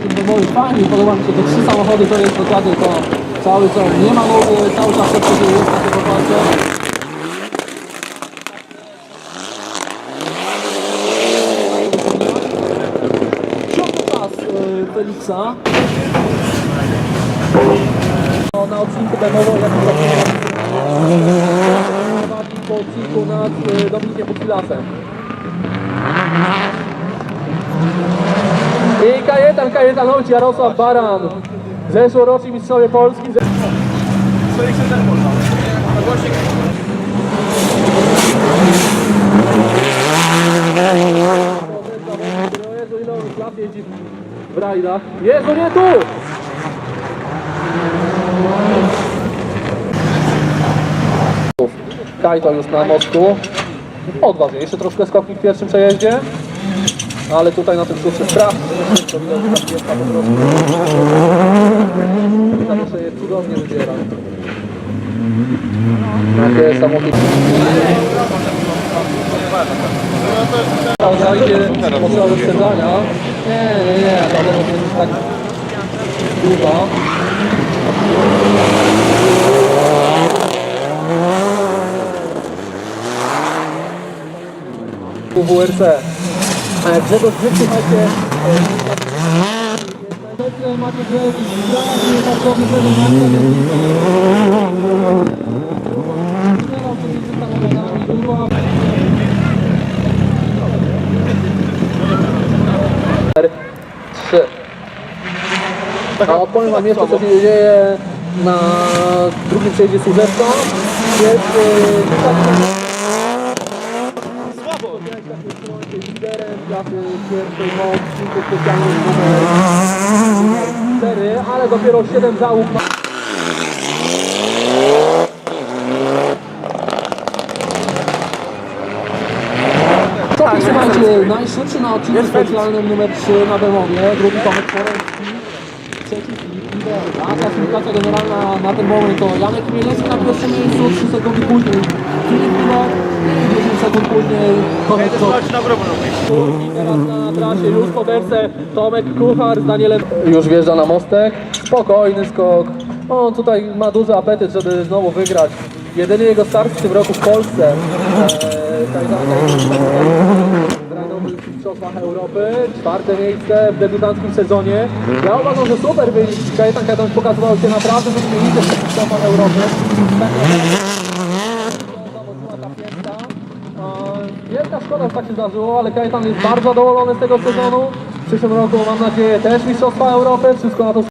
i podoba mi się te trzy samochody, to jest dokładnie to cały co nie ma nowy, cały czas to jest takie popatrzę. Ciągle czas y, Felixa. No, na odcinku demowo, jak prowadzi po odcinku nad y, Dominikiem Bukilasem. I Kajetan Kajetanowicz Jarosław Baran. Zeszłoroczni mistrzowie Polski. W rajdach. Jezu, nie tu! Kajto już na mostku. Odważniejszy troszkę skoknik w pierwszym przejeździe. Ale tutaj na tym słupie sprawdź. To widać, że ta po prostu. Tam je cudownie wybiera. Takie samochody. Tam zajdzie mocno wyprzedzania. Nie, nie, nie. To może być tak długo. WRC. Grzegorz e, pracowny Trzy. A opowiem wam jeszcze co się dzieje na drugim przejeździe Służewka. Jest e, pierwszej mocniku specjalnej numer 4, ale dopiero 7 załóg ma. Tak, słuchajcie, najszybszy na odcinku specjalnym numer 3 na Bemowie, drugi Tomek Poręcki, trzeci Filip Lider. A klasyfikacja generalna na ten moment to Janek Chmielewski na pierwszym miejscu, 3 sekundy później Filip Lider, 10 sekund później Tomek Czop. I teraz na trasie już po derce Tomek Kuchar z Danielem już wjeżdża na mostek. Spokojny skok. On tutaj ma duży apetyt, żeby znowu wygrać. Jedyny jego start w tym roku w Polsce. Eee, Mistrzostwach Europy, czwarte miejsce w debiutanckim sezonie. Ja uważam, że super wynik. Kajetan Kajetan pokazywał się naprawdę wyśmienicie w Mistrzostwach Europy. Szkoda, że tak się zdarzyło, ale Kajetan jest bardzo zadowolony z tego sezonu. W przyszłym roku mam nadzieję też Mistrzostwa Europy. Wszystko na to